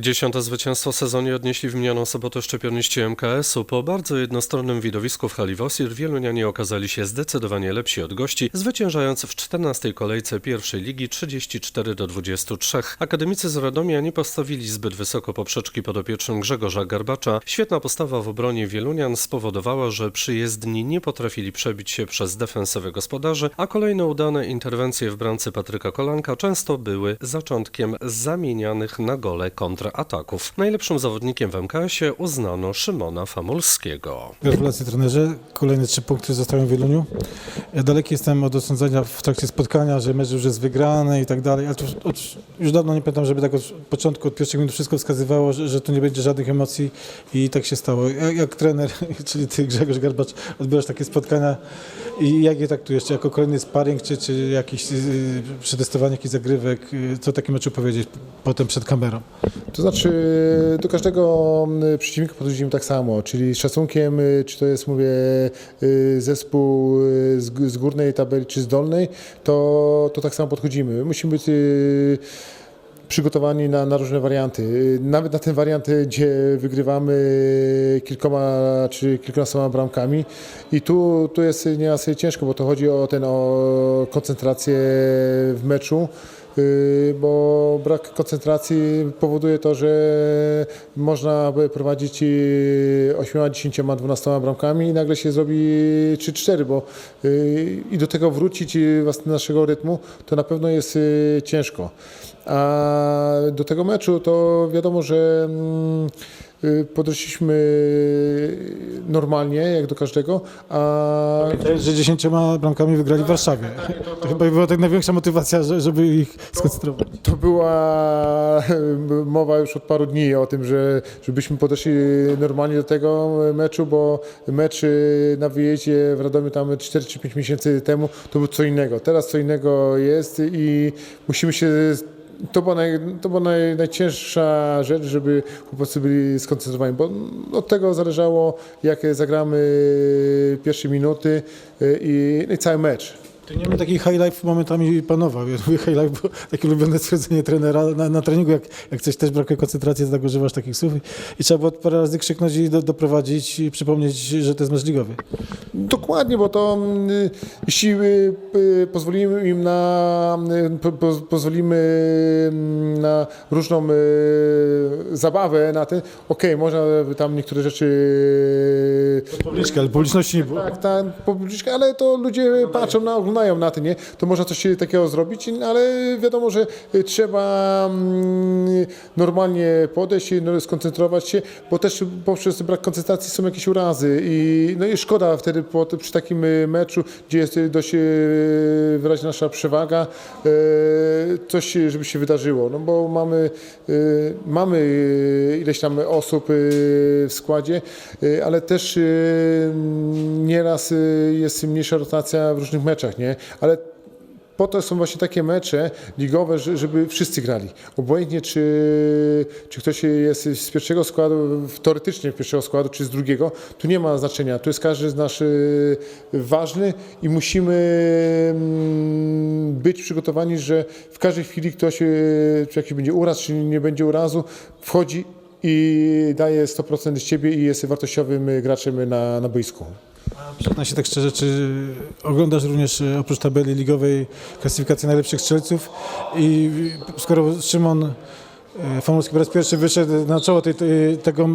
Dziesiąte zwycięstwo w sezonie odnieśli w minioną sobotę szczypiorniści MKS-u. Po bardzo jednostronnym widowisku w hali wielunianie okazali się zdecydowanie lepsi od gości, zwyciężając w 14. kolejce pierwszej ligi 34 do 23. Akademicy z Radomia nie postawili zbyt wysoko poprzeczki podopiecznym Grzegorza Garbacza. Świetna postawa w obronie wielunian spowodowała, że przyjezdni nie potrafili przebić się przez defensywę gospodarzy, a kolejne udane interwencje w bramce Patryka Kolanka często były zaczątkiem zamienianych na gole kontrataków. Najlepszym zawodnikiem w MKS-ie uznano Szymona Famulskiego. Gratulacje trenerze. Kolejne trzy punkty zostały w Wieluniu. Ja daleki jestem od osądzenia w trakcie spotkania, że mecz już jest wygrany i tak dalej, ale już, dawno nie pamiętam, żeby tak od początku, od pierwszych minut wszystko wskazywało, że, że tu nie będzie żadnych emocji i tak się stało. Jak, jak trener, czyli ty Grzegorz Garbacz, odbierasz takie spotkania i jak je traktujesz? Czy jako kolejny sparring, czy, czy jakieś yy, przetestowanie jakichś zagrywek? Yy, Co o takim meczu powiedzieć potem przed kamerą? To znaczy do każdego y, przeciwnika podchodzimy tak samo, czyli z szacunkiem, y, czy to jest, mówię, y, zespół y, z górnej tabeli, czy z dolnej, to, to tak samo podchodzimy. Musimy być przygotowani na, na różne warianty. Nawet na ten wariant, gdzie wygrywamy kilkoma czy kilkunastoma bramkami i tu, tu jest nieraz ciężko, bo to chodzi o ten, o koncentrację w meczu. Yy, bo brak koncentracji powoduje to, że można prowadzić yy, 8, 10, 12 bramkami i nagle się zrobi 3-4, bo yy, i do tego wrócić do naszego rytmu to na pewno jest ciężko. A do tego meczu to wiadomo, że mm, yy, podeszliśmy normalnie, jak do każdego, a To że dziesięcioma bramkami wygrali w Warszawie. To chyba była tak największa motywacja, że- żeby ich skoncentrować. To była mowa już od paru dni o tym, że żebyśmy podeszli normalnie do tego meczu, bo mecz y, na wyjeździe w Radomiu tam 4 czy 5 miesięcy temu to był co innego. Teraz co innego jest i musimy się to była, naj, to była naj, najcięższa rzecz, żeby chłopacy byli skoncentrowani, bo od tego zależało, jak zagramy pierwsze minuty y, i, no i cały mecz. To nie wiem, taki high life momentami panował. Ja mówię high life, bo takie ulubione stwierdzenie trenera na, na treningu, jak, jak coś też brakuje koncentracji, to tak używasz takich słów. I trzeba było parę razy krzyknąć i do, doprowadzić i przypomnieć, że to jest mecz ligowy. Dokładnie, bo to mm, jeśli y, pozwolimy im na, y, po, po, pozwolimy mm, na różną y, zabawę na ten, okej, można tam niektóre rzeczy Publiczka, ale publiczności nie było. tak, tak, publiczkę, ale to ludzie patrzą, na, oglądają na to, nie? To można coś takiego zrobić, ale wiadomo, że trzeba mm, normalnie podejść, no, skoncentrować się, bo też poprzez brak koncentracji są jakieś urazy i, no i szkoda wtedy przy takim y, meczu, gdzie jest dość y, wyraźna nasza przewaga, y, coś żeby się wydarzyło, no bo mamy, mamy ileś tam osób w składzie, ale też nieraz jest mniejsza rotacja w różnych meczach, nie? Ale po to są właśnie takie mecze ligowe, że- żeby wszyscy grali. Obojętnie czy, czy ktoś jest z pierwszego składu, teoretycznie z pierwszego składu, czy z drugiego, tu nie ma znaczenia. Tu jest każdy z nas y, ważny i musimy mm, być przygotowani, że w każdej chwili ktoś, y, czy jakiś będzie uraz, czy nie będzie urazu, wchodzi i daje 100% z siebie i jest wartościowym y, graczem na, na boisku. Przyznaj się tak szczerze, czy oglądasz również e, oprócz tabeli ligowej klasyfikację najlepszych strzelców i skoro Szymon e, Famulski po raz pierwszy wyszedł na czoło tej, tego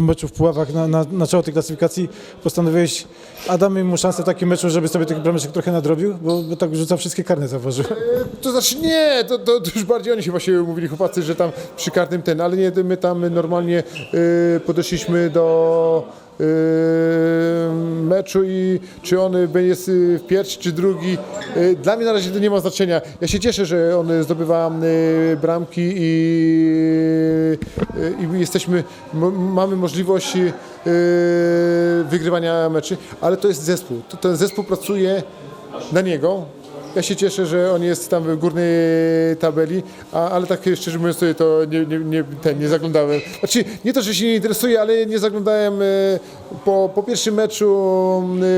meczu w Puławach, na, na, na czoło tej klasyfikacji, postanowiłeś, a damy mu szansę w takim meczu, żeby sobie tych brameczek trochę nadrobił, bo, bo tak rzuca wszystkie karne, zauważyłem. To znaczy nie, to, to, to już bardziej oni się właśnie mówili chłopacy, że tam przy kartym ten, ale nie, my tam normalnie y, podeszliśmy do meczu i czy on jest y, pierwszy czy drugi, y, dla mnie na razie to nie ma znaczenia. Ja się cieszę, że on zdobywa y, bramki i, y, i jesteśmy, mamy możliwość wygrywania meczy, ale to jest zespół. Ten zespół pracuje na niego ja się cieszę, że on jest tam w górnej tabeli, a, ale tak szczerze mówiąc to- to nie, nie, nie, ten, nie zaglądałem. Znaczy, nie to, że się nie interesuje, ale nie zaglądałem e, po, po pierwszym meczu,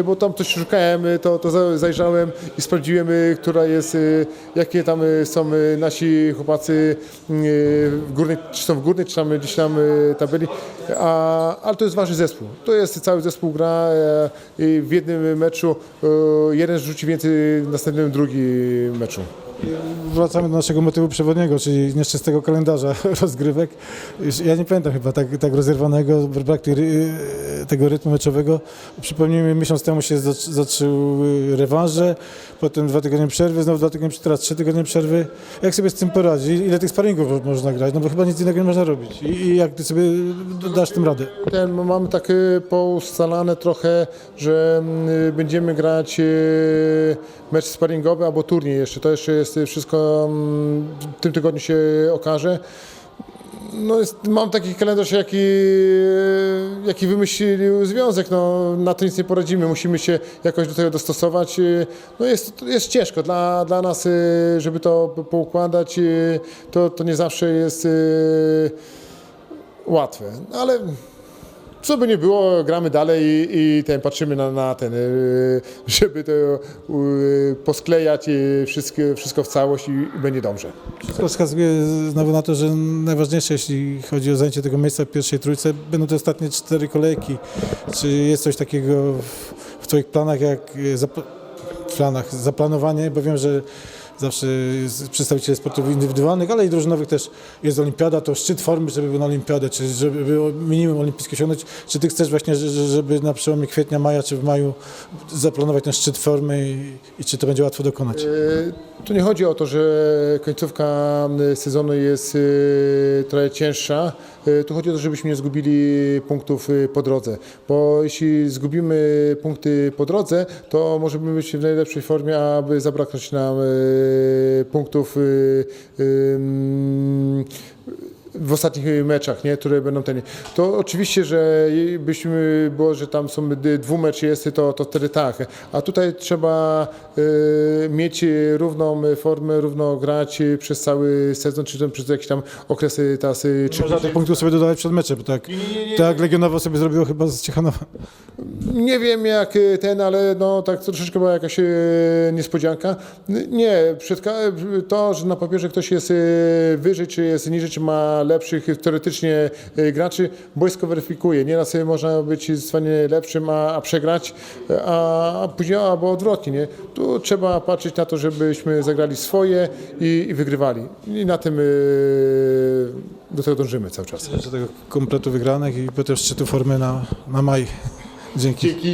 e, bo tam coś szukałem, e, to, to za- zajrzałem i sprawdziłem, która jest, jakie tam są nasi chłopacy w górnej, czy są w górnej, czy tam gdzieś tam tabeli, a, ale to jest ważny zespół. To jest cały zespół gra w jednym meczu jeden rzuci więcej, następnym drugim meczu. Wracamy do naszego motywu przewodniego, czyli nieszczęsnego kalendarza rozgrywek. Ja nie pamiętam chyba tak, tak rozerwanego, ry- tego rytmu meczowego. Przypomnijmy, miesiąc temu się zac- zaczęły rewanże, potem dwa tygodnie przerwy, znowu dwa tygodnie, teraz trzy tygodnie przerwy. Jak sobie z tym poradzić? Ile tych sparingów mo- można grać? No bo chyba nic innego nie można robić. I, jak ty sobie dasz tym radę? Ten, mamy tak e, poustalane trochę, że mm, będziemy grać e, mecz sparingowy albo turniej jeszcze. To jeszcze jest wszystko mm, w tym tygodniu się okaże. No jest, mam taki kalendarz, jaki, jaki wymyślił związek. No, na to nic nie poradzimy. Musimy się jakoś do tego dostosować. E, No jest, jest ciężko dla, dla nas, żeby to po- poukładać. To, to nie zawsze jest łatwe. Ale co by nie było, gramy dalej i, i ten, patrzymy na, na ten, y, żeby to posklejać y, wszystko, w całość i, będzie dobrze. Wszystko wskazuje znowu na to, że najważniejsze, jeśli chodzi o zajęcie tego miejsca w pierwszej trójce, będą te ostatnie cztery kolejki. Czy jest coś takiego w, w Twoich planach, jak e, w planach zaplanowanie, bo wiem, że zawsze przedstawiciele sportów indywidualnych, ale i drużynowych też jest olimpiada, to szczyt formy, żeby na olimpiadę, czy żeby minimum olimpijskie osiągnąć. Czy Ty chcesz właśnie, że- że- żeby na przełomie kwietnia, maja czy w maju zaplanować ten szczyt formy i, i czy to będzie łatwo dokonać? Y, Tu nie chodzi o to, że końcówka sezonu jest y, trochę cięższa. Y, Tu chodzi o to, żebyśmy nie zgubili punktów y, po drodze. Bo jeśli zgubimy punkty po drodze, to możemy być w najlepszej formie, aby zabraknąć nam y, punktów y, y, mm, w ostatnich meczach, nie, które będą ten. To oczywiście, że byśmy było, że tam są d- dwumecz jest, to, to wtedy tak. A tutaj trzeba y, mieć równą formę, równo grać przez cały sezon, czy tam przez jakieś tam okresy tasy. Czy... Można tych punktów sobie dodawać przed meczem, tak, tak Legionowo sobie zrobiło chyba z Ciechanowa. Nie wiem jak y, ten, ale no tak troszeczkę była jakaś niespodzianka. Nie, przed, to, że na papierze ktoś jest wyżej, czy jest niżej, czy ma lepszych teoretycznie e, graczy, boisko weryfikuje. Nieraz e, można być zdecydowanie lepszym, a, a przegrać, a, a później albo odwrotnie. Nie? Tu trzeba patrzeć na to, żebyśmy zagrali swoje i, i wygrywali. I na tym e, do tego dążymy cały czas. Życzę tego kompletu wygranych i potem szczytu formy na, na maj. Dzięki. Dzięki.